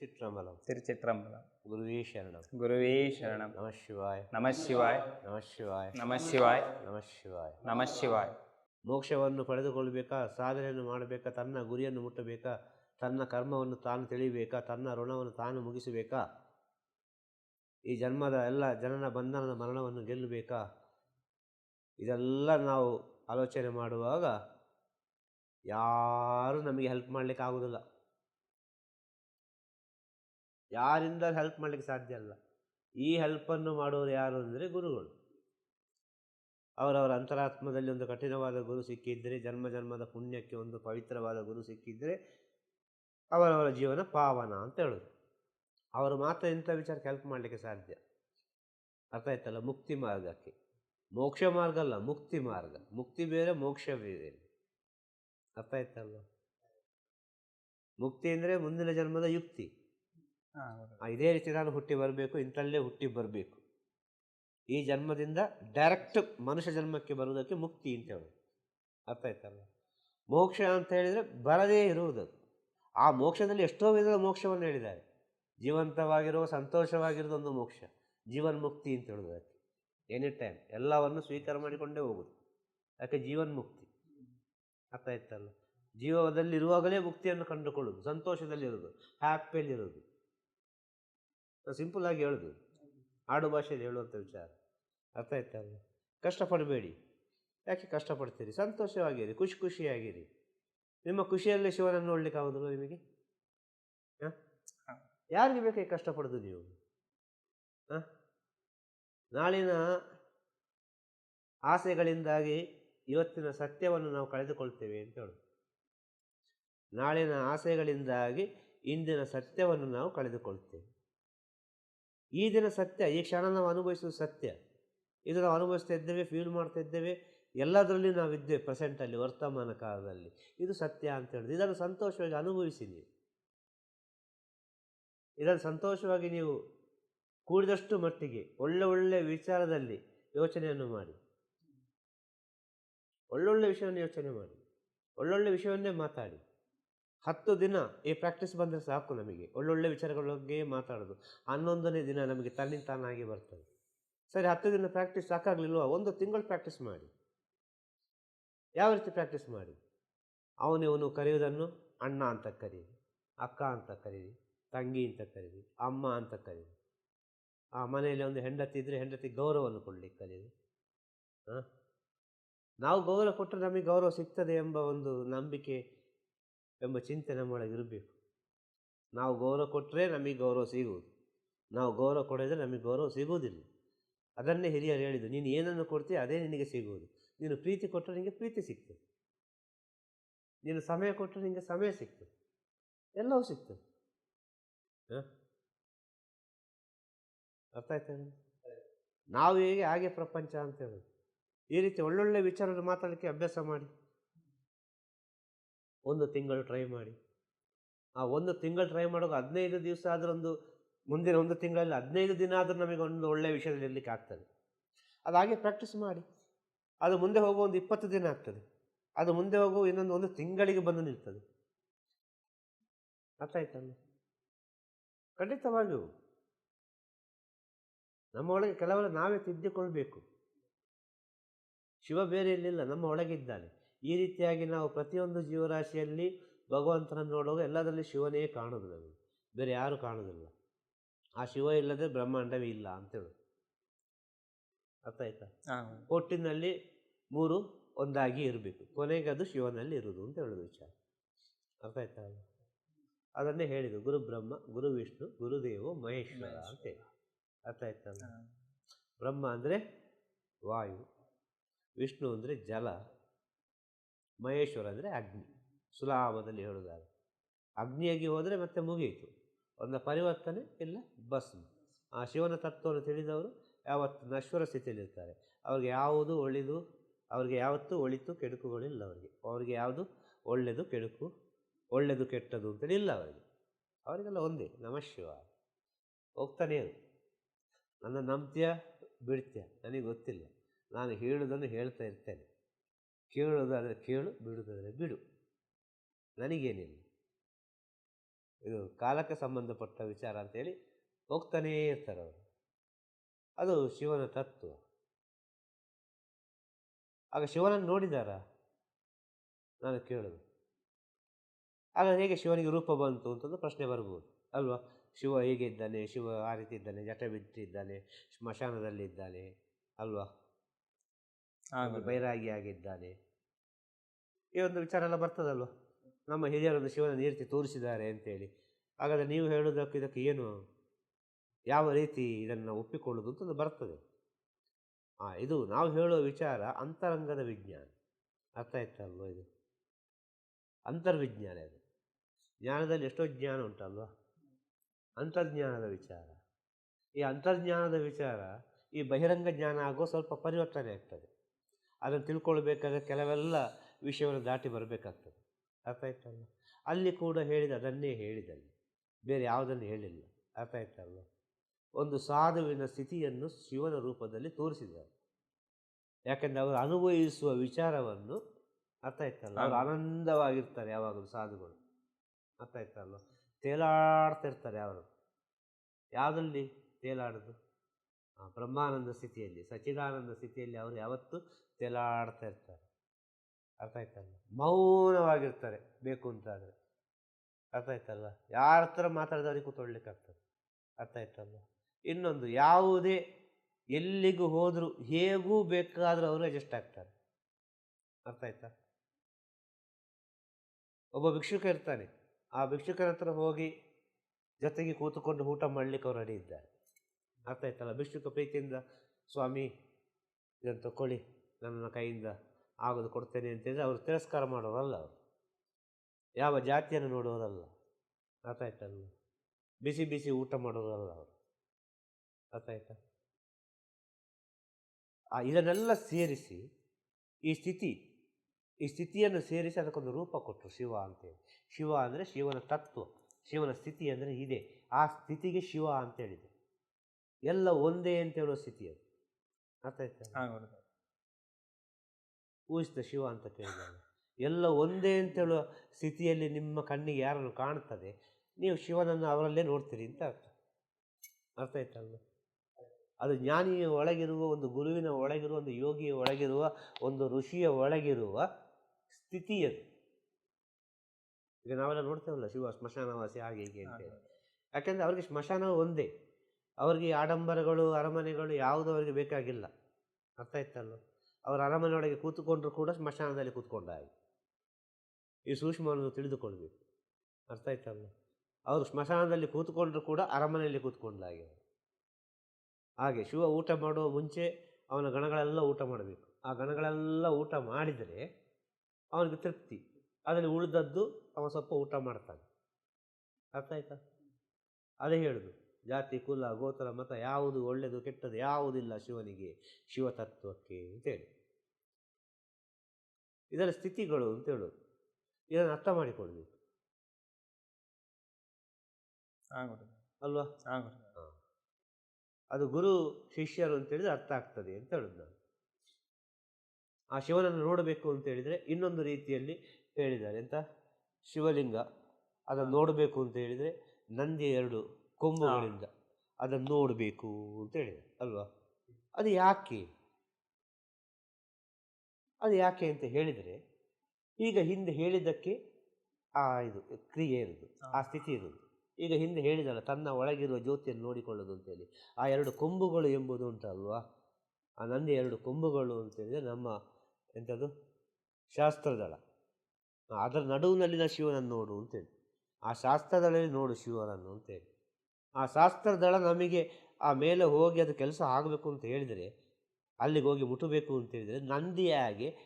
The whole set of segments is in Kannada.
திருச்சிற்றம்பலம். திருச்சிற்றம்பலம். ಗುರುವೇ ಶರಣಂ ಗುರುವೇ ಶರಣಂ ನಮಃ சிவாய். ನಮಃ சிவாய். ನಮಃ சிவாய். ನಮಃ ನಮಃ ಶಿವಾಯ ನಮಃ ಶಿವಾಯ ಮೋಕ್ಷವನ್ನು ಪಡೆದುಕೊಳ್ಳಬೇಕಾ? ಸಾಧನೆಯನ್ನು ಮಾಡಬೇಕಾ? ತನ್ನ ಗುರಿಯನ್ನು ಮುಟ್ಟಬೇಕಾ? ತನ್ನ ಕರ್ಮವನ್ನು ತಾನು ತಿಳಿಯಬೇಕಾ ತನ್ನ ಋಣವನ್ನು ತಾನು ಮುಗಿಸಬೇಕಾ? ಈ ಜನ್ಮದ ಎಲ್ಲ ಜನನ ಬಂಧನದ ಮರಣವನ್ನು ಗೆಲ್ಲಬೇಕಾ? ಇದೆಲ್ಲ ನಾವು ಆಲೋಚನೆ ಮಾಡುವಾಗ ಯಾರೂ ನಮಗೆ ಹೆಲ್ಪ್ ಮಾಡಲಿಕ್ಕೆ ಆಗೋದಿಲ್ಲ ಯಾರಿಂದ ಹೆಲ್ಪ್ ಮಾಡಲಿಕ್ಕೆ ಸಾಧ್ಯ ಅಲ್ಲ. ಈ ಹೆಲ್ಪನ್ನು ಮಾಡೋರು ಯಾರು ಅಂದರೆ ಗುರುಗಳು. ಅವರವರ ಅಂತರಾತ್ಮದಲ್ಲಿ ಒಂದು ಕಠಿಣವಾದ ಗುರು ಸಿಕ್ಕಿದ್ದರೆ, ಜನ್ಮ ಜನ್ಮದ ಪುಣ್ಯಕ್ಕೆ ಒಂದು ಪವಿತ್ರವಾದ ಗುರು ಸಿಕ್ಕಿದ್ದರೆ, ಅವರವರ ಜೀವನ ಪಾವನ ಅಂತ ಹೇಳೋದು. ಅವರು ಮಾತ್ರ ಇಂಥ ವಿಚಾರಕ್ಕೆ ಹೆಲ್ಪ್ ಮಾಡಲಿಕ್ಕೆ ಸಾಧ್ಯ. ಅರ್ಥ ಆಯ್ತಲ್ಲ? ಮುಕ್ತಿ ಮಾರ್ಗಕ್ಕೆ. ಮೋಕ್ಷ ಮಾರ್ಗ ಅಲ್ಲ, ಮುಕ್ತಿ ಮಾರ್ಗ. ಮುಕ್ತಿ ಬೇರೆ, ಮೋಕ್ಷ ಬೇರೆ. ಅರ್ಥ ಆಯ್ತಲ್ಲ? ಮುಕ್ತಿ ಅಂದರೆ ಮುಂದಿನ ಜನ್ಮದ ಯುಕ್ತಿ. ಇದೇ ರೀತಿ ನಾನು ಹುಟ್ಟಿ ಬರಬೇಕು, ಇಂಥಲ್ಲೇ ಹುಟ್ಟಿ ಬರಬೇಕು. ಈ ಜನ್ಮದಿಂದ ಡೈರೆಕ್ಟ್ ಮನುಷ್ಯ ಜನ್ಮಕ್ಕೆ ಬರುವುದಕ್ಕೆ ಮುಕ್ತಿ ಅಂತ ಹೇಳೋದು. ಅರ್ಥ ಆಯ್ತಲ್ಲ? ಮೋಕ್ಷ ಅಂತ ಹೇಳಿದರೆ ಬರದೇ ಇರುವುದು ಆ ಮೋಕ್ಷದಲ್ಲಿ ಎಷ್ಟೋ ವಿಧದ ಮೋಕ್ಷವನ್ನು ಹೇಳಿದ್ದಾರೆ. ಜೀವಂತವಾಗಿರುವ ಸಂತೋಷವಾಗಿರೋದೊಂದು ಮೋಕ್ಷ. ಜೀವನ್ ಮುಕ್ತಿ ಅಂತ ಹೇಳೋದು ಅದಕ್ಕೆ. ಎನಿ ಟೈಮ್ ಎಲ್ಲವನ್ನು ಸ್ವೀಕಾರ ಮಾಡಿಕೊಂಡೇ ಹೋಗುದು. ಯಾಕೆ? ಜೀವನ್ ಮುಕ್ತಿ. ಅರ್ಥ ಆಯ್ತಲ್ಲ? ಜೀವದಲ್ಲಿರುವಾಗಲೇ ಮುಕ್ತಿಯನ್ನು ಕಂಡುಕೊಳ್ಳುವುದು. ಸಂತೋಷದಲ್ಲಿರೋದು ಹ್ಯಾಪಿಯಲ್ಲಿರೋದು ಸಿಂಪಲ್ ಆಗಿ ಹೇಳೋದು. ಆಡು ಭಾಷೆಯಲ್ಲಿ ಹೇಳುವಂಥ ವಿಚಾರ. ಅರ್ಥ ಆಯ್ತಲ್ಲ ಕಷ್ಟಪಡಬೇಡಿ. ಯಾಕೆ ಕಷ್ಟಪಡ್ತೀರಿ? ಸಂತೋಷವಾಗಿರಿ, ಖುಷಿ ಖುಷಿಯಾಗಿರಿ. ನಿಮ್ಮ ಖುಷಿಯಲ್ಲೇ ಶಿವನನ್ನು ನೋಡ್ಲಿಕ್ಕೆ ಆಗೋದಿಲ್ಲ ನಿಮಗೆ? ಹಾಂ? ಯಾರಿಗೆ ಬೇಕಾಗಿ ಕಷ್ಟಪಡೋದು ನೀವು? ಹಾಂ? ನಾಳಿನ ಆಸೆಗಳಿಂದಾಗಿ ಇವತ್ತಿನ ಸತ್ಯವನ್ನು ನಾವು ಕಳೆದುಕೊಳ್ತೇವೆ ಅಂತ ಹೇಳೋದು. ನಾಳಿನ ಆಸೆಗಳಿಂದಾಗಿ ಇಂದಿನ ಸತ್ಯವನ್ನು ನಾವು ಕಳೆದುಕೊಳ್ತೇವೆ. ಈ ದಿನ ಸತ್ಯ, ಈ ಕ್ಷಣ ನಾವು ಅನುಭವಿಸೋದು ಸತ್ಯ. ಇದು ನಾವು ಅನುಭವಿಸ್ತಾ ಇದ್ದೇವೆ ಫೀಲ್ ಮಾಡ್ತಾ ಇದ್ದೇವೆ, ಎಲ್ಲದರಲ್ಲಿ ನಾವಿದ್ದೇವೆ ಪ್ರೆಸೆಂಟಲ್ಲಿ ವರ್ತಮಾನ ಕಾಲದಲ್ಲಿ. ಇದು ಸತ್ಯ ಅಂತ ಹೇಳಿದ್ರೆ ಇದನ್ನು ಸಂತೋಷವಾಗಿ ಅನುಭವಿಸಿ ನೀವು. ಇದನ್ನು ಸಂತೋಷವಾಗಿ ನೀವು ಕೂಡಿದಷ್ಟು ಮಟ್ಟಿಗೆ, ಒಳ್ಳೆ ಒಳ್ಳೆ ವಿಚಾರದಲ್ಲಿ ಯೋಚನೆಯನ್ನು ಮಾಡಿ. ಒಳ್ಳೊಳ್ಳೆ ವಿಷಯವನ್ನು ಯೋಚನೆ ಮಾಡಿ. ಒಳ್ಳೊಳ್ಳೆ ವಿಷಯವನ್ನೇ ಮಾತಾಡಿ. ಹತ್ತು ದಿನ ಈ ಪ್ರಾಕ್ಟೀಸ್ ಬಂದರೆ ಸಾಕು ನಮಗೆ. ಒಳ್ಳೊಳ್ಳೆ ವಿಚಾರಗಳ ಬಗ್ಗೆ ಮಾತಾಡೋದು. ಹನ್ನೊಂದನೇ ದಿನ ನಮಗೆ ತನ್ನಿಂತಾನಾಗಿ ಬರ್ತದೆ. ಸರಿ, ಹತ್ತು ದಿನ ಪ್ರಾಕ್ಟೀಸ್ ಸಾಕಾಗಲಿಲ್ವ? ಒಂದು ತಿಂಗಳು ಪ್ರಾಕ್ಟೀಸ್ ಮಾಡಿ. ಯಾವ ರೀತಿ ಪ್ರಾಕ್ಟೀಸ್ ಮಾಡಿ? ಅವನಿವನು ಕರೆಯುವುದನ್ನು ಅಣ್ಣ ಅಂತ ಕರೀರಿ, ಅಕ್ಕ ಅಂತ ಕರೀರಿ, ತಂಗಿ ಅಂತ ಕರೀರಿ, ಅಮ್ಮ ಅಂತ ಕರೀರಿ. ಆ ಮನೆಯಲ್ಲಿ ಒಂದು ಹೆಂಡತಿ ಇದ್ದರೆ ಹೆಂಡತಿ ಗೌರವವನ್ನು ಕೊಡಲಿಕ್ಕೆ ಕರೀರಿ. ಹಾಂ ನಾವು ಗೌರವ ಕೊಟ್ಟರೆ ನಮಗೆ ಗೌರವ ಸಿಗ್ತದೆ ಎಂಬ ಒಂದು ನಂಬಿಕೆ ಎಂಬ ಚಿಂತೆ ನಮ್ಮೊಳಗೆ ಇರಬೇಕು. ನಾವು ಗೌರವ ಕೊಟ್ಟರೆ ನಮಗೆ ಗೌರವ ಸಿಗುವುದು. ನಾವು ಗೌರವ ಕೊಡದ್ರೆ ನಮಗೆ ಗೌರವ ಸಿಗುವುದಿಲ್ಲ. ಅದನ್ನೇ ಹಿರಿಯರು ಹೇಳಿದ್ದು, ನೀನು ಏನನ್ನು ಕೊಡ್ತೀಯ ಅದೇ ನಿನಗೆ ಸಿಗುವುದು. ನೀನು ಪ್ರೀತಿ ಕೊಟ್ಟರೆ ನಿನಗೆ ಪ್ರೀತಿ ಸಿಗ್ತದೆ. ನೀನು ಸಮಯ ಕೊಟ್ಟರೆ ನಿನಗೆ ಸಮಯ ಸಿಗ್ತದೆ. ಎಲ್ಲವೂ ಸಿಗ್ತದೆ. ಹಾಂ? ಅರ್ಥ ಆಯ್ತಾ ನಾವು ಹೇಗೆ ಹಾಗೆ ಪ್ರಪಂಚ ಅಂತ ಹೇಳೋದು. ಈ ರೀತಿ ಒಳ್ಳೊಳ್ಳೆ ವಿಚಾರಗಳು ಮಾತಾಡಲಿಕ್ಕೆ ಅಭ್ಯಾಸ ಮಾಡಿ. ಒಂದು ತಿಂಗಳು ಟ್ರೈ ಮಾಡಿ. ಆ ಒಂದು ತಿಂಗಳು ಟ್ರೈ ಮಾಡುವಾಗ ಹದಿನೈದು ದಿವಸ ಒಂದು ಮುಂದಿನ ಒಂದು ತಿಂಗಳಲ್ಲಿ ಹದಿನೈದು ದಿನ ಆದರೂ ನಮಗೆ ಒಂದು ಒಳ್ಳೆಯ ವಿಷಯದಲ್ಲಿ ಇರಲಿಕ್ಕೆ ಆಗ್ತದೆ. ಅದು ಹಾಗೆ ಪ್ರಾಕ್ಟೀಸ್ ಮಾಡಿ. ಅದು ಮುಂದೆ ಹೋಗುವ ಒಂದು ಇಪ್ಪತ್ತು ದಿನ ಆಗ್ತದೆ. ಅದು ಮುಂದೆ ಹೋಗುವ ಇನ್ನೊಂದು ಒಂದು ತಿಂಗಳಿಗೆ ಬಂದು ನಿಲ್ತದೆ. ಅರ್ಥ ಆಯ್ತಲ್ಲ ಖಂಡಿತವಾಗಿಯೂ. ನಮ್ಮ ಒಳಗೆ ಕೆಲವರು ನಾವೇ ತಿದ್ದಿಕೊಳ್ಬೇಕು. ಶಿವ ಬೇರೆ ಇಲ್ಲ ನಮ್ಮ ಒಳಗಿದ್ದಾನೆ ಈ ರೀತಿಯಾಗಿ ನಾವು ಪ್ರತಿಯೊಂದು ಜೀವರಾಶಿಯಲ್ಲಿ ಭಗವಂತನನ್ನು ನೋಡುವಾಗ ಎಲ್ಲದರಲ್ಲಿ ಶಿವನೇ ಕಾಣೋದು ನಮಗೆ. ಬೇರೆ ಯಾರು ಕಾಣೋದಿಲ್ಲ. ಆ ಶಿವ ಇಲ್ಲದೆ ಬ್ರಹ್ಮಾಂಡವೇ ಇಲ್ಲ ಅಂತೇಳು. ಅರ್ಥ ಆಯ್ತಾ? ಒಟ್ಟಿನಲ್ಲಿ ಮೂರು ಒಂದಾಗಿ ಇರಬೇಕು. ಕೊನೆಗೆ ಅದು ಶಿವನಲ್ಲಿ ಇರುವುದು ಅಂತ ಹೇಳೋದು ವಿಚಾರ. ಅರ್ಥ ಆಯ್ತಾ? ಅದನ್ನೇ ಹೇಳಿದ್ದು ಗುರು ಬ್ರಹ್ಮ ಗುರು ವಿಷ್ಣು ಗುರುದೇವ ಮಹೇಶ್ವರ ಅಂತೇಳಿ ಅರ್ಥ ಆಯ್ತಾ? ಬ್ರಹ್ಮ ಅಂದರೆ ವಾಯು ವಿಷ್ಣು ಅಂದರೆ ಜಲ ಮಹೇಶ್ವರ ಅಂದರೆ ಅಗ್ನಿ. ಸುಲಾಭದಲ್ಲಿ ಹೇಳುವುದಾದ್ರೆ ಅಗ್ನಿಯಾಗಿ ಹೋದರೆ ಮತ್ತೆ ಮುಗಿಯಿತು ಒಂದು ಪರಿವರ್ತನೆ ಇಲ್ಲ ಭಸ್ಮ ಆ ಶಿವನ ತತ್ವವನ್ನು ತಿಳಿದವರು ಯಾವತ್ತು ನಶ್ವರ ಸ್ಥಿತಿಯಲ್ಲಿರ್ತಾರೆ ಅವ್ರಿಗೆ ಯಾವುದು ಒಳ್ಳೆಯದು, ಅವ್ರಿಗೆ ಯಾವತ್ತೂ ಒಳಿತು ಕೆಡುಕುಗಳಿಲ್ಲ ಅವರಿಗೆ. ಅವರಿಗೆ ಯಾವುದು ಒಳ್ಳೆಯದು, ಕೆಡುಕು, ಒಳ್ಳೆಯದು, ಕೆಟ್ಟದು ಅಂತೇಳಿ ಇಲ್ಲ ಅವರಿಗೆ. ಅವರಿಗೆಲ್ಲ ಒಂದೇ, ನಮಃ ಶಿವ. ಹೋಗ್ತಾನೇ ಇರು. ನನ್ನ ನಂಬ್ತೀಯ, ಬಿಡ್ತೀಯ, ನನಗೆ ಗೊತ್ತಿಲ್ಲ. ನಾನು ಹೇಳುವುದನ್ನು ಹೇಳ್ತಾ ಇರ್ತೇನೆ. ಕೇಳೋದಾದರೆ ಕೇಳು ಬಿಡುವುದಾದರೆ ಬಿಡು. ನನಗೇನಿಲ್ಲ. ಇದು ಕಾಲಕ್ಕೆ ಸಂಬಂಧಪಟ್ಟ ವಿಚಾರ ಅಂತೇಳಿ ಹೋಗ್ತಾನೇ ಇರ್ತಾರೆ ಅವರು. ಅದು ಶಿವನ ತತ್ವ. ಆಗ ಶಿವನನ್ನು ನೋಡಿದಾರ? ನಾನು ಕೇಳೋದು. ಆಗ ಹೇಗೆ ಶಿವನಿಗೆ ರೂಪ ಬಂತು ಅಂತಂದು ಪ್ರಶ್ನೆ ಬರ್ಬೋದು. ಅಲ್ವಾ? ಶಿವ ಹೇಗೆ ಇದ್ದಾನೆ? ಶಿವ ಆ ರೀತಿ ಇದ್ದಾನೆ? ಜಟ ಬಿಟ್ಟಿದ್ದಾನೆ? ಸ್ಮಶಾನದಲ್ಲಿದ್ದಾನೆ ಅಲ್ವಾ? ಬೈರಾಗಿ ಆಗಿದ್ದಾನೆ? ಈ ಒಂದು ವಿಚಾರ ಎಲ್ಲ ಬರ್ತದಲ್ವ? ನಮ್ಮ ಹಿರಿಯರೊಂದು ಶಿವನ ನೀರ್ತಿ ತೋರಿಸಿದ್ದಾರೆ ಅಂತೇಳಿ. ಹಾಗಾದರೆ ನೀವು ಹೇಳೋದಕ್ಕೆ ಇದಕ್ಕೆ ಏನು ಯಾವ ರೀತಿ ಇದನ್ನು ಒಪ್ಪಿಕೊಳ್ಳೋದು ಅಂತಂದು ಬರ್ತದೆ. ಹಾಂ ಇದು ನಾವು ಹೇಳುವ ವಿಚಾರ ಅಂತರಂಗದ ವಿಜ್ಞಾನ. ಅರ್ಥ ಆಯ್ತಲ್ವ ಇದು? ಅಂತರ್ವಿಜ್ಞಾನ ಇದು. ಜ್ಞಾನದಲ್ಲಿ ಎಷ್ಟೋ ಜ್ಞಾನ ಉಂಟಲ್ವ? ಅಂತರ್ಜ್ಞಾನದ ವಿಚಾರ. ಈ ಅಂತರ್ಜ್ಞಾನದ ವಿಚಾರ ಈ ಬಹಿರಂಗ ಜ್ಞಾನ ಆಗೋ ಸ್ವಲ್ಪ ಪರಿವರ್ತನೆ ಆಗ್ತದೆ. ಅದನ್ನು ತಿಳ್ಕೊಳ್ಬೇಕಾದ್ರೆ ಕೆಲವೆಲ್ಲ ವಿಷಯವನ್ನು ದಾಟಿ ಬರಬೇಕಾಗ್ತದೆ. ಅರ್ಥ ಆಯ್ತಲ್ಲ ಅಲ್ಲಿ ಕೂಡ ಹೇಳಿದ ಅದನ್ನೇ ಹೇಳಿದಲ್ಲಿ. ಬೇರೆ ಯಾವುದನ್ನು ಹೇಳಿಲ್ಲ. ಅರ್ಥ ಆಯ್ತಲ್ಲ ಒಂದು ಸಾಧುವಿನ ಸ್ಥಿತಿಯನ್ನು ಶಿವನ ರೂಪದಲ್ಲಿ ತೋರಿಸಿದ್ದಾರೆ. ಯಾಕೆಂದರೆ ಅವರು ಅನುಭವಿಸುವ ವಿಚಾರವನ್ನು ಅರ್ಥ ಆಯ್ತಲ್ಲ ಅವರು ಆನಂದವಾಗಿರ್ತಾರೆ ಯಾವಾಗಲೂ ಸಾಧುಗಳು. ಅರ್ಥ ಆಯ್ತಲ್ಲ ತೇಲಾಡ್ತಿರ್ತಾರೆ ಅವರು. ಯಾವುದಲ್ಲಿ ತೇಲಾಡೋದು? ಬ್ರಹ್ಮಾನಂದ ಸ್ಥಿತಿಯಲ್ಲಿ ಸಚಿದಾನಂದ ಸ್ಥಿತಿಯಲ್ಲಿ ಅವರು ಯಾವತ್ತೂ ತೇಲಾಡ್ತಾ ಇರ್ತಾರೆ. ಅರ್ಥ ಆಯ್ತಲ್ಲ ಮೌನವಾಗಿರ್ತಾರೆ. ಬೇಕು ಅಂತಾದರೆ ಅರ್ಥ ಆಯ್ತಲ್ಲ ಯಾರ ಹತ್ರ ಮಾತಾಡಿದವ್ರಿಗೆ ಕೂತ್ಕೊಳ್ಳಿಕ್ಕಾಗ್ತದೆ ಅರ್ಥ ಆಯ್ತಲ್ಲ ಇನ್ನೊಂದು, ಯಾವುದೇ ಎಲ್ಲಿಗೂ ಹೋದರೂ ಹೇಗೂ ಬೇಕಾದರೂ ಅವರು ಅಡ್ಜಸ್ಟ್ ಆಗ್ತಾರೆ. ಅರ್ಥ ಆಯ್ತಾ? ಒಬ್ಬ ಭಿಕ್ಷುಕ ಇರ್ತಾನೆ. ಆ ಭಿಕ್ಷುಕರ ಹತ್ರ ಹೋಗಿ ಜೊತೆಗೆ ಕೂತುಕೊಂಡು ಊಟ ಮಾಡಲಿಕ್ಕೆ ಅವರು ರೆಡಿ ಇದ್ದಾರೆ. ಅರ್ಥ ಆಯ್ತಲ್ಲ ಭಿಕ್ಷುಕ ಪ್ರೀತಿಯಿಂದ, ಸ್ವಾಮಿ, ಇದನ್ನು ತಗೊಳ್ಳಿ ನನ್ನ ಕೈಯಿಂದ ಆಗೋದು ಕೊಡ್ತೇನೆ ಅಂತೇಳಿ ಅವರು ತಿರಸ್ಕಾರ ಮಾಡೋರಲ್ಲ ಅವರು. ಯಾವ ಜಾತಿಯನ್ನು ನೋಡೋರಲ್ಲ ಅರ್ಥ ಆಯ್ತಲ್ಲ ಬಿಸಿ ಬಿಸಿ ಊಟ ಮಾಡೋರಲ್ಲ ಅವರು. ಅರ್ಥ ಆಯ್ತಾ ಇದನ್ನೆಲ್ಲ ಸೇರಿಸಿ ಈ ಸ್ಥಿತಿ, ಈ ಸ್ಥಿತಿಯನ್ನು ಸೇರಿಸಿ ಅದಕ್ಕೊಂದು ರೂಪ ಕೊಟ್ಟರು ಶಿವ ಅಂತೇಳಿ. ಶಿವ ಅಂದರೆ ಶಿವನ ತತ್ವ, ಶಿವನ ಸ್ಥಿತಿ ಅಂದರೆ ಇದೆ. ಆ ಸ್ಥಿತಿಗೆ ಶಿವ ಅಂತ ಹೇಳಿದೆ ಎಲ್ಲ ಒಂದೇ ಅಂತ ಹೇಳೋ ಸ್ಥಿತಿ ಅದು. ಅರ್ಥ ಆಯ್ತಾ ಊಹಿಸಿದ ಶಿವ ಅಂತ ಕೇಳಿದ್ದಾನೆ ಎಲ್ಲ ಒಂದೇ ಅಂತ ಹೇಳುವ ಸ್ಥಿತಿಯಲ್ಲಿ ನಿಮ್ಮ ಕಣ್ಣಿಗೆ ಯಾರನ್ನು ಕಾಣ್ತದೆ, ನೀವು ಶಿವನನ್ನು ಅವರಲ್ಲೇ ನೋಡ್ತೀರಿ ಅಂತ ಅರ್ಥ. ಅರ್ಥ ಆಯ್ತಲ್ವ? ಅದು ಜ್ಞಾನಿಯ ಒಳಗಿರುವ ಒಂದು ಗುರುವಿನ ಒಳಗಿರುವ ಒಂದು ಯೋಗಿಯ ಒಳಗಿರುವ ಒಂದು ಋಷಿಯ ಒಳಗಿರುವ ಸ್ಥಿತಿ ಅದು. ಈಗ ನಾವೆಲ್ಲ ನೋಡ್ತೇವಲ್ಲ ಶಿವ, ಸ್ಮಶಾನವಾಸಿ ಹಾಗೆ ಹೀಗೆ ಅಂತೇಳಿ ಯಾಕೆಂದರೆ ಅವರಿಗೆ ಸ್ಮಶಾನ ಒಂದೇ. ಅವರಿಗೆ ಆಡಂಬರಗಳು, ಅರಮನೆಗಳು ಯಾವುದು ಅವರಿಗೆ ಬೇಕಾಗಿಲ್ಲ. ಅರ್ಥ ಆಯ್ತಲ್ವ? ಅವರ ಅರಮನೆಯೊಳಗೆ ಕೂತುಕೊಂಡ್ರು ಕೂಡ ಸ್ಮಶಾನದಲ್ಲಿ ಕೂತ್ಕೊಂಡ ಹಾಗೆ ಈ ಸೂಕ್ಷ್ಮವನ್ನು ತಿಳಿದುಕೊಳ್ಬೇಕು. ಅರ್ಥ ಆಯ್ತಲ್ಲ ಅವರು ಸ್ಮಶಾನದಲ್ಲಿ ಕೂತ್ಕೊಂಡ್ರು ಕೂಡ ಅರಮನೆಯಲ್ಲಿ ಕೂತ್ಕೊಂಡ ಹಾಗೆ ಹಾಗೆ ಶಿವ ಊಟ ಮಾಡುವ ಮುಂಚೆ ಅವನ ಗಣಗಳೆಲ್ಲ ಊಟ ಮಾಡಬೇಕು. ಆ ಗಣಗಳೆಲ್ಲ ಊಟ ಮಾಡಿದರೆ ಅವನಿಗೆ ತೃಪ್ತಿ. ಅದರಲ್ಲಿ ಉಳಿದದ್ದು ಅವನು ಸ್ವಲ್ಪ ಊಟ ಮಾಡ್ತಾನೆ. ಅರ್ಥ ಆಯ್ತಾ? ಅದೇ ಹೇಳುದು ಜಾತಿ ಕುಲ ಗೋತ್ರ ಮತ ಯಾವುದು ಒಳ್ಳೆಯದು ಕೆಟ್ಟದ್ದು ಯಾವುದಿಲ್ಲ ಶಿವನಿಗೆ ಶಿವತತ್ವಕ್ಕೆ ಅಂತೇಳಿ. ಇದರ ಸ್ಥಿತಿಗಳು ಅಂತ ಹೇಳೋದು ಇದನ್ನು ಅರ್ಥ ಗುರುಗಳೇ. ಅಲ್ವಾ? ಹಾ. ಅದು ಗುರು ಶಿಷ್ಯರು ಅಂತೇಳಿದ್ರೆ ಅರ್ಥ ಆಗ್ತದೆ ಅಂತ ಹೇಳುದು ನಾನು. ಆ ಶಿವನನ್ನು ನೋಡಬೇಕು ಅಂತ ಹೇಳಿದರೆ ಇನ್ನೊಂದು ರೀತಿಯಲ್ಲಿ ಹೇಳಿದ್ದಾರೆ ಎಂತ? ಶಿವಲಿಂಗ. ಅದನ್ನು ನೋಡಬೇಕು ಅಂತ ಹೇಳಿದರೆ ನಂದಿ ಎರಡು ಕೊಂಬುಗಳಿಂದ ಅದನ್ನು ನೋಡಬೇಕು ಅಂತ ಹೇಳಿದೆ ಅಲ್ವಾ? ಅದು ಯಾಕೆ? ಅದು ಯಾಕೆ ಅಂತ ಹೇಳಿದರೆ ಈಗ ಹಿಂದೆ ಹೇಳಿದ್ದಕ್ಕೆ ಆ ಇದು ಕ್ರಿಯೆ ಇರುವುದು ಆ ಸ್ಥಿತಿ ಇರುವುದು. ಈಗ ಹಿಂದೆ ಹೇಳಿದಲ್ಲ ತನ್ನ ಒಳಗಿರುವ ಜ್ಯೋತಿಯನ್ನು ನೋಡಿಕೊಳ್ಳೋದು ಅಂತೇಳಿ ಆ ಎರಡು ಕೊಂಬುಗಳು ಎಂಬುದು ಉಂಟಲ್ವಾ ಆ ನಂದಿ ಎರಡು ಕೊಂಬುಗಳು ಅಂತೇಳಿದರೆ ನಮ್ಮ ಎಂಥದ್ದು? ಶಾಸ್ತ್ರದಳ. ಅದರ ನಡುವಿನಲ್ಲಿನ ಶಿವನನ್ನು ನೋಡು ಅಂತೇಳಿ ಆ ಶಾಸ್ತ್ರದಳಲ್ಲಿ ನೋಡು ಶಿವನನ್ನು ಅಂತೇಳಿ ಆ ಶಾಸ್ತ್ರದಳ ನಮಗೆ ಆ ಮೇಲೆ ಹೋಗಿ ಅದು ಕೆಲಸ ಆಗಬೇಕು ಅಂತ ಹೇಳಿದರೆ, ಅಲ್ಲಿಗೆ ಹೋಗಿ ಮುಟ್ಟಬೇಕು ಅಂತ ಹೇಳಿದರೆ ನಂದಿಯಾಗಿ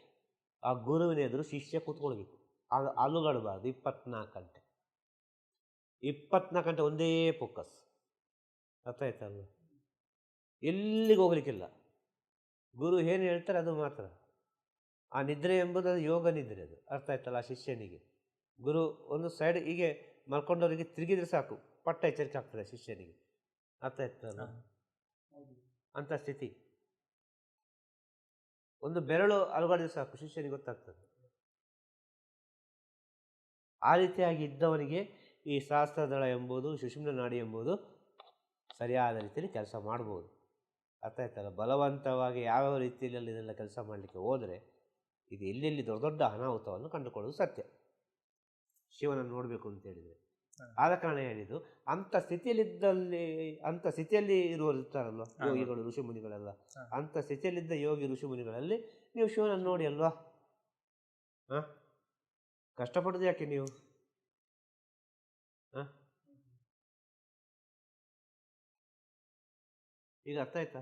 ಆ ಗುರುವಿನ ಎದುರು ಶಿಷ್ಯ ಕೂತ್ಕೊಳ್ಬೇಕು. ಅದು ಅಲುಗಾಡಬಾರ್ದು ಇಪ್ಪತ್ನಾಲ್ಕು ಗಂಟೆ. ಇಪ್ಪತ್ನಾಲ್ಕು ಗಂಟೆ ಒಂದೇ ಫೋಕಸ್. ಅರ್ಥ ಆಯ್ತಲ್ವ ಎಲ್ಲಿಗೆ ಹೋಗ್ಲಿಕ್ಕಿಲ್ಲ. ಗುರು ಏನು ಹೇಳ್ತಾರೆ ಅದು ಮಾತ್ರ. ಆ ನಿದ್ರೆ ಎಂಬುದು ಅದು ಯೋಗ ನಿದ್ರೆ ಅದು. ಅರ್ಥ ಆಯ್ತಲ್ಲ ಆ ಶಿಷ್ಯನಿಗೆ. ಗುರು ಒಂದು ಸೈಡ್ ಹೀಗೆ ಮಲ್ಕೊಂಡವರಿಗೆ ತಿರುಗಿದ್ರೆ ಸಾಕು. ಪಟ್ಟ ಎಚ್ಚರಿಕೆ ಆಗ್ತದೆ ಶಿಷ್ಯನಿಗೆ ಅರ್ಥ ಆಯ್ತಲ್ಲ ಅಂಥ ಸ್ಥಿತಿ. ಒಂದು ಬೆರಳು ಅಲುಗಾಡಿದ್ರೆ ಸಾಕು ಶಿಷ್ಯನಿಗೆ ಗೊತ್ತಾಗ್ತದೆ. ಆ ರೀತಿಯಾಗಿ ಇದ್ದವನಿಗೆ ಈ ಶಾಸ್ತ್ರದಳ ಎಂಬುದು ಸುಷುಮ್ನ ನಾಡಿ ಎಂಬುದು ಸರಿಯಾದ ರೀತಿಯಲ್ಲಿ ಕೆಲಸ ಮಾಡ್ಬೋದು. ಅರ್ಥ ಆಯ್ತಲ್ಲ ಬಲವಂತವಾಗಿ ಯಾವ್ಯಾವ ರೀತಿಯಲ್ಲಿ ಇದೆಲ್ಲ ಕೆಲಸ ಮಾಡಲಿಕ್ಕೆ ಹೋದರೆ ಇದು ಎಲ್ಲೆಲ್ಲಿ ದೊಡ್ಡ ದೊಡ್ಡ ಅನಾಹುತವನ್ನು ಕಂಡುಕೊಳ್ಳೋದು ಸತ್ಯ. ಶಿವನನ್ನು ನೋಡಬೇಕು ಅಂತ ಹೇಳಿದರೆ. ಆದ ಕಾರಣ ಹೇಳಿದ್ದು ಅಂಥ ಸ್ಥಿತಿಯಲ್ಲಿದ್ದಲ್ಲಿ ಅಂಥ ಸ್ಥಿತಿಯಲ್ಲಿ ಇರುವ ಇರ್ತಾರಲ್ವ. ಯೋಗಿಗಳು ಋಷಿ ಮುನಿಗಳೆಲ್ಲ. ಅಂಥ ಸ್ಥಿತಿಯಲ್ಲಿದ್ದ ಯೋಗಿ ಋಷಿ ಮುನಿಗಳಲ್ಲಿ ನೀವು ಶಿವನನ್ನು ನೋಡಿ ಅಲ್ವಾ? ಹಾಂ? ಕಷ್ಟಪಡೋದು ಯಾಕೆ ನೀವು? ಹಾಂ? ಈಗ ಅರ್ಥ ಆಯ್ತಾ?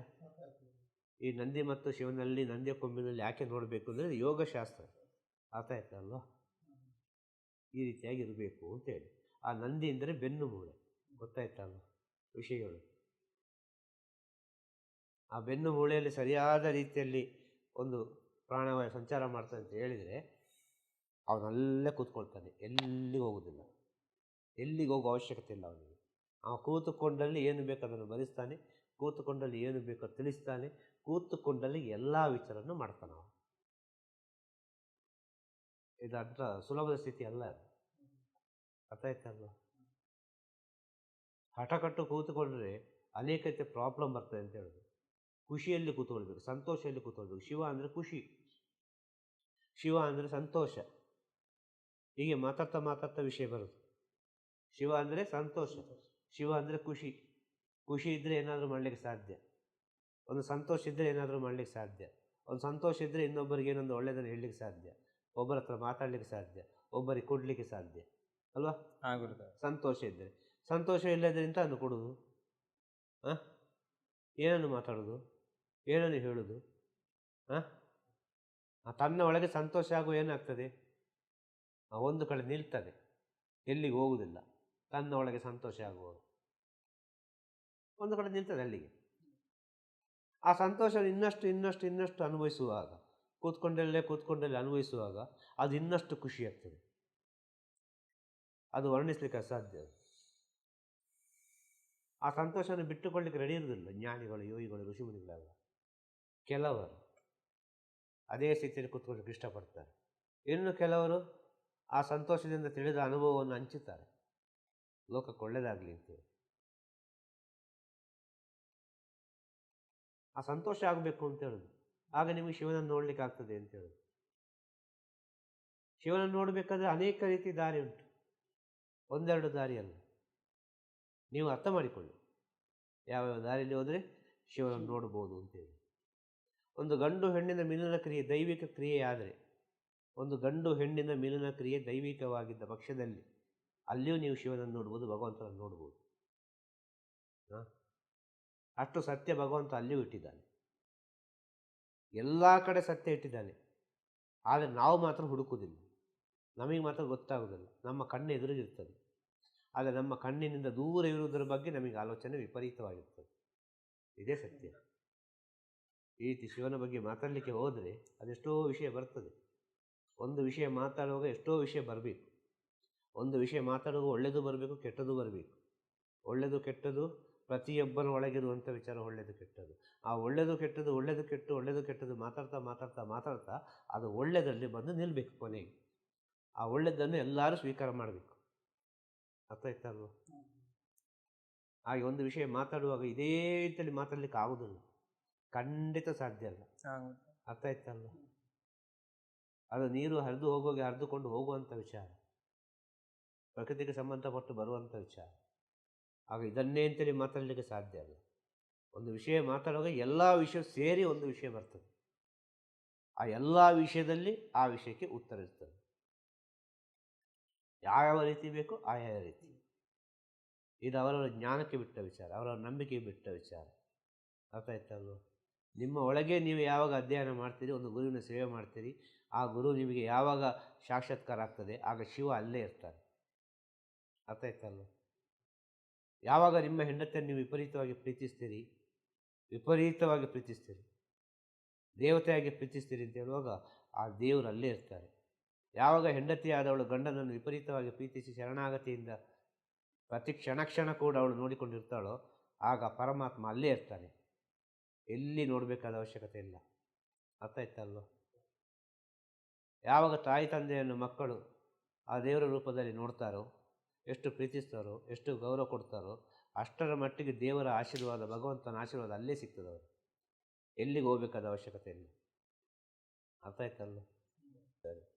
ಈ ನಂದಿ ಮತ್ತು ಶಿವನಲ್ಲಿ ನಂದಿಯ ಕೊಂಬಿನಲ್ಲಿ ಯಾಕೆ ನೋಡಬೇಕು ಅಂದರೆ ಯೋಗಶಾಸ್ತ್ರ. ಅರ್ಥ ಆಯ್ತಾ ಅಲ್ವಾ? ಈ ರೀತಿಯಾಗಿ ಇರಬೇಕು ಅಂತೇಳಿ ಆ ನಂದಿ ಅಂದರೆ ಬೆನ್ನು ಮೂಳೆ. ಗೊತ್ತಾಯ್ತಲ್ಲ ವಿಷಯಗಳು. ಆ ಬೆನ್ನು ಮೂಳೆಯಲ್ಲಿ ಸರಿಯಾದ ರೀತಿಯಲ್ಲಿ ಒಂದು ಪ್ರಾಣವಾಯು ಸಂಚಾರ ಮಾಡ್ತಾನೆ ಅಂತ ಹೇಳಿದರೆ ಅವನಲ್ಲೇ ಕೂತ್ಕೊಳ್ತಾನೆ. ಎಲ್ಲಿಗೆ ಹೋಗೋದಿಲ್ಲ. ಎಲ್ಲಿಗೆ ಹೋಗೋ ಅವಶ್ಯಕತೆ ಇಲ್ಲ ಅವನಿಗೆ. ಅವ ಕೂತುಕೊಂಡಲ್ಲಿ ಏನು ಬೇಕು ಅದನ್ನು ಭರಿಸ್ತಾನೆ, ಕೂತುಕೊಂಡಲ್ಲಿ ಏನು ಬೇಕೋ ತಿಳಿಸ್ತಾನೆ, ಕೂತುಕೊಂಡಲ್ಲಿ ಎಲ್ಲ ವಿಚಾರವನ್ನು ಮಾಡ್ತಾನೆ ಅವನು. ಇದು ಅದ್ರ ಸುಲಭದ ಸ್ಥಿತಿ ಅಲ್ಲ ಅದು. ಅರ್ಥ ಆಯ್ತಲ್ವ ಹಠಕಟ್ಟು ಕೂತ್ಕೊಂಡ್ರೆ ಅನೇಕತೆ ಪ್ರಾಬ್ಲಮ್ ಬರ್ತದೆ ಅಂತ ಹೇಳೋದು. ಖುಷಿಯಲ್ಲಿ ಕೂತ್ಕೊಳ್ಬೇಕು, ಸಂತೋಷದಲ್ಲಿ ಕೂತ್ಕೊಳ್ಬೇಕು. ಶಿವ ಅಂದರೆ ಖುಷಿ. ಶಿವ ಅಂದರೆ ಸಂತೋಷ. ಹೀಗೆ ಮಾತಾಡ್ತಾ ಮಾತಾಡ್ತಾ ವಿಷಯ ಬರುತ್ತೆ. ಶಿವ ಅಂದರೆ ಸಂತೋಷ. ಶಿವ ಅಂದರೆ ಖುಷಿ. ಖುಷಿ ಇದ್ದರೆ ಏನಾದರೂ ಮಾಡಲಿಕ್ಕೆ ಸಾಧ್ಯ. ಒಂದು ಸಂತೋಷ ಇದ್ದರೆ ಏನಾದರೂ ಮಾಡಲಿಕ್ಕೆ ಸಾಧ್ಯ. ಒಂದು ಸಂತೋಷ ಇದ್ದರೆ ಇನ್ನೊಬ್ಬರಿಗೆ ಏನೊಂದು ಒಳ್ಳೆಯದನ್ನು ಹೇಳಲಿಕ್ಕೆ ಸಾಧ್ಯ. ಒಬ್ಬರ ಹತ್ರ ಮಾತಾಡಲಿಕ್ಕೆ ಸಾಧ್ಯ. ಒಬ್ಬರಿಗೆ ಕೊಡಲಿಕ್ಕೆ ಸಾಧ್ಯ. ಅಲ್ವಾ? ಗುರುದೇವ. ಸಂತೋಷ ಇದ್ದರೆ. ಸಂತೋಷ ಇಲ್ಲದ್ರಿಂದ ಅದನ್ನು ಅನ್ನು ಕೊಡೋದು ಹಾಂ ಏನನ್ನು ಮಾತಾಡೋದು ಏನನ್ನು ಹೇಳೋದು ಹಾಂ ತನ್ನ ಒಳಗೆ ಸಂತೋಷ ಆಗುವ ಏನಾಗ್ತದೆ? ಆ ಒಂದು ಕಡೆ ನಿಲ್ತದೆ. ಎಲ್ಲಿಗೆ ಹೋಗುವುದಿಲ್ಲ. ತನ್ನ ಒಳಗೆ ಸಂತೋಷ ಆಗುವುದು ಒಂದು ಕಡೆ ನಿಲ್ತದೆ ಅಲ್ಲಿಗೆ. ಆ ಸಂತೋಷ ಇನ್ನಷ್ಟು ಇನ್ನಷ್ಟು ಇನ್ನಷ್ಟು ಅನುಭವಿಸುವಾಗ ಕೂತ್ಕೊಂಡಲ್ಲೇ ಕೂತ್ಕೊಂಡಲ್ಲೇ ಅನುಭವಿಸುವಾಗ ಅದು ಇನ್ನಷ್ಟು ಖುಷಿ ಆಗ್ತದೆ ಅದು ವರ್ಣಿಸ್ಲಿಕ್ಕೆ ಅಸಾಧ್ಯ. ಆ ಸಂತೋಷವನ್ನು ಬಿಟ್ಟುಕೊಳ್ಳಿಕ್ಕೆ ರೆಡಿ ಇರುವುದಿಲ್ಲ. ಜ್ಞಾನಿಗಳು, ಯೋಗಿಗಳು, ಋಷಿಮುನಿಗಳೆಲ್ಲ. ಕೆಲವರು ಅದೇ ಸ್ಥಿತಿಯಲ್ಲಿ ಕೂತ್ಕೊಳ್ಳಿಕ್ಕೆ ಇಷ್ಟಪಡ್ತಾರೆ. ಇನ್ನು ಕೆಲವರು ಆ ಸಂತೋಷದಿಂದ ತಿಳಿದ ಅನುಭವವನ್ನು ಹಂಚುತ್ತಾರೆ ಲೋಕಕ್ಕೆ ಒಳ್ಳೆಯದಾಗಲಿ ಅಂತೇಳಿ ಆ ಸಂತೋಷ ಆಗಬೇಕು ಅಂತ ಹೇಳೋದು. ಆಗ ನಿಮಗೆ ಶಿವನನ್ನು ನೋಡಲಿಕ್ಕೆ ಆಗ್ತದೆ ಅಂತ ಹೇಳೋದು. ಶಿವನನ್ನು ನೋಡಬೇಕಾದ್ರೆ ಅನೇಕ ರೀತಿ ದಾರಿ ಉಂಟು. ಒಂದೆರಡು ದಾರಿ ಅಲ್ಲ ನೀವು ಅರ್ಥ ಮಾಡಿಕೊಳ್ಳಿ. ಯಾವ್ಯಾವ ದಾರಿಯಲ್ಲಿ ಹೋದರೆ ಶಿವನನ್ನು ನೋಡ್ಬೋದು ಅಂತೇಳಿ. ಒಂದು ಗಂಡು ಹೆಣ್ಣಿನ ಮಿಲನ ಕ್ರಿಯೆ ದೈವಿಕ ಕ್ರಿಯೆ ಆದರೆ ಒಂದು ಗಂಡು ಹೆಣ್ಣಿನ ಮಿಲನ ಕ್ರಿಯೆ ದೈವಿಕವಾಗಿದ್ದ ಪಕ್ಷದಲ್ಲಿ ಅಲ್ಲಿಯೂ ನೀವು ಶಿವನನ್ನು ನೋಡ್ಬೋದು ಭಗವಂತನನ್ನು ನೋಡ್ಬೋದು. ಹಾಂ? ಅಷ್ಟು ಸತ್ಯ ಭಗವಂತ ಅಲ್ಲಿಯೂ ಇಟ್ಟಿದ್ದಾನೆ. ಎಲ್ಲ ಕಡೆ ಸತ್ಯ ಇಟ್ಟಿದ್ದಾನೆ. ಆದರೆ ನಾವು ಮಾತ್ರ ಹುಡುಕುವುದಿಲ್ಲ. ನಮಗೆ ಮಾತ್ರ ಗೊತ್ತಾಗೋದಿಲ್ಲ. ನಮ್ಮ ಕಣ್ಣು ಎದುರಿಗಿರ್ತದೆ. ಆದರೆ ನಮ್ಮ ಕಣ್ಣಿನಿಂದ ದೂರ ಇರುವುದರ ಬಗ್ಗೆ ನಮಗೆ ಆಲೋಚನೆ ವಿಪರೀತವಾಗಿರ್ತದೆ. ಇದೇ ಸತ್ಯ. ಈ ರೀತಿ ಶಿವನ ಬಗ್ಗೆ ಮಾತಾಡಲಿಕ್ಕೆ ಹೋದರೆ ಅದೆಷ್ಟೋ ವಿಷಯ ಬರ್ತದೆ. ಒಂದು ವಿಷಯ ಮಾತಾಡುವಾಗ ಎಷ್ಟೋ ವಿಷಯ ಬರಬೇಕು. ಒಂದು ವಿಷಯ ಮಾತಾಡುವಾಗ ಒಳ್ಳೆಯದು ಬರಬೇಕು ಕೆಟ್ಟದ್ದು ಬರಬೇಕು. ಒಳ್ಳೆಯದು ಕೆಟ್ಟದ್ದು ಪ್ರತಿಯೊಬ್ಬರ ಒಳಗಿರುವಂಥ ವಿಚಾರ ಒಳ್ಳೆಯದು ಕೆಟ್ಟದ್ದು ಆ ಒಳ್ಳೆಯದು ಕೆಟ್ಟದ್ದು ಒಳ್ಳೆಯದು ಕೆಟ್ಟು ಒಳ್ಳೆಯದು ಕೆಟ್ಟದ್ದು ಮಾತಾಡ್ತಾ ಮಾತಾಡ್ತಾ ಮಾತಾಡ್ತಾ ಅದು ಒಳ್ಳೆಯದರಲ್ಲಿ ಬಂದು ನಿಲ್ಲಬೇಕು ಕೊನೆಗೆ. ಆ ಒಳ್ಳೆಯದನ್ನು ಎಲ್ಲರೂ ಸ್ವೀಕಾರ ಮಾಡಬೇಕು. ಅರ್ಥ ಆಯ್ತಲ್ವ ಹಾಗೆ ಒಂದು ವಿಷಯ ಮಾತಾಡುವಾಗ ಇದೇ ರೀತಿಯಲ್ಲಿ ಮಾತಾಡಲಿಕ್ಕೆ ಆಗೋದಿಲ್ಲ. ಖಂಡಿತ ಸಾಧ್ಯ ಅಲ್ಲ. ಅರ್ಥ ಆಯ್ತಲ್ವ ಅದು ನೀರು ಹರಿದು ಹೋಗೋಗಿ ಹರಿದುಕೊಂಡು ಹೋಗುವಂಥ ವಿಚಾರ. ಪ್ರಕೃತಿಗೆ ಸಂಬಂಧಪಟ್ಟು ಬರುವಂಥ ವಿಚಾರ. ಆಗ ಇದನ್ನೇ ಅಂತೇಳಿ ಮಾತಾಡಲಿಕ್ಕೆ ಸಾಧ್ಯ ಅಲ್ಲ. ಒಂದು ವಿಷಯ ಮಾತಾಡುವಾಗ ಎಲ್ಲ ವಿಷಯ ಸೇರಿ ಒಂದು ವಿಷಯ ಬರ್ತದೆ. ಆ ಎಲ್ಲ ವಿಷಯದಲ್ಲಿ ಆ ವಿಷಯಕ್ಕೆ ಉತ್ತರ ಯಾವ್ಯಾವ ರೀತಿ ಬೇಕು ಆಯಾಯ ರೀತಿ. ಇದು ಅವರವರ ಜ್ಞಾನಕ್ಕೆ ಬಿಟ್ಟ ವಿಚಾರ ಅವರವರ ನಂಬಿಕೆಗೆ ಬಿಟ್ಟ ವಿಚಾರ. ಅರ್ಥ ಆಯ್ತಲ್ವ? ನಿಮ್ಮ ಒಳಗೆ ನೀವು ಯಾವಾಗ ಅಧ್ಯಯನ ಮಾಡ್ತೀರಿ ಒಂದು ಗುರುವಿನ ಸೇವೆ ಮಾಡ್ತೀರಿ ಆ ಗುರು ನಿಮಗೆ ಯಾವಾಗ ಸಾಕ್ಷಾತ್ಕಾರ ಆಗ್ತದೆ ಆಗ ಶಿವ ಅಲ್ಲೇ ಇರ್ತಾರೆ. ಅರ್ಥ ಆಯ್ತಲ್ವ? ಯಾವಾಗ ನಿಮ್ಮ ಹೆಂಡತಿಯನ್ನು ನೀವು ವಿಪರೀತವಾಗಿ ಪ್ರೀತಿಸ್ತೀರಿ ವಿಪರೀತವಾಗಿ ಪ್ರೀತಿಸ್ತೀರಿ ದೇವತೆಯಾಗಿ ಪ್ರೀತಿಸ್ತೀರಿ ಅಂತ ಹೇಳುವಾಗ ಆ ದೇವರು ಅಲ್ಲೇ ಇರ್ತಾರೆ. ಯಾವಾಗ ಹೆಂಡತಿಯಾದವಳು ಗಂಡನನ್ನು ವಿಪರೀತವಾಗಿ ಪ್ರೀತಿಸಿ ಶರಣಾಗತಿಯಿಂದ ಪ್ರತಿ ಕ್ಷಣ ಕ್ಷಣ ಕೂಡ ಅವಳು ನೋಡಿಕೊಂಡಿರ್ತಾಳೋ, ಆಗ ಪರಮಾತ್ಮ ಅಲ್ಲೇ ಇರ್ತಾನೆ. ಎಲ್ಲಿ ನೋಡಬೇಕಾದ ಅವಶ್ಯಕತೆ ಇಲ್ಲ. ಅರ್ಥ ಆಯ್ತಲ್ವ ಯಾವಾಗ ತಾಯಿ ತಂದೆಯನ್ನು ಮಕ್ಕಳು ಆ ದೇವರ ರೂಪದಲ್ಲಿ ನೋಡ್ತಾರೋ, ಎಷ್ಟು ಪ್ರೀತಿಸ್ತಾರೋ, ಎಷ್ಟು ಗೌರವ ಕೊಡ್ತಾರೋ, ಅಷ್ಟರ ಮಟ್ಟಿಗೆ ದೇವರ ಆಶೀರ್ವಾದ, ಭಗವಂತನ ಆಶೀರ್ವಾದ ಅಲ್ಲೇ ಸಿಗ್ತದೆ ಅವರು ಎಲ್ಲಿಗೆ ಹೋಗ್ಬೇಕಾದ ಅವಶ್ಯಕತೆ ಇಲ್ಲ. ಅರ್ಥ ಆಯ್ತಲ್ಲ ಸರಿ.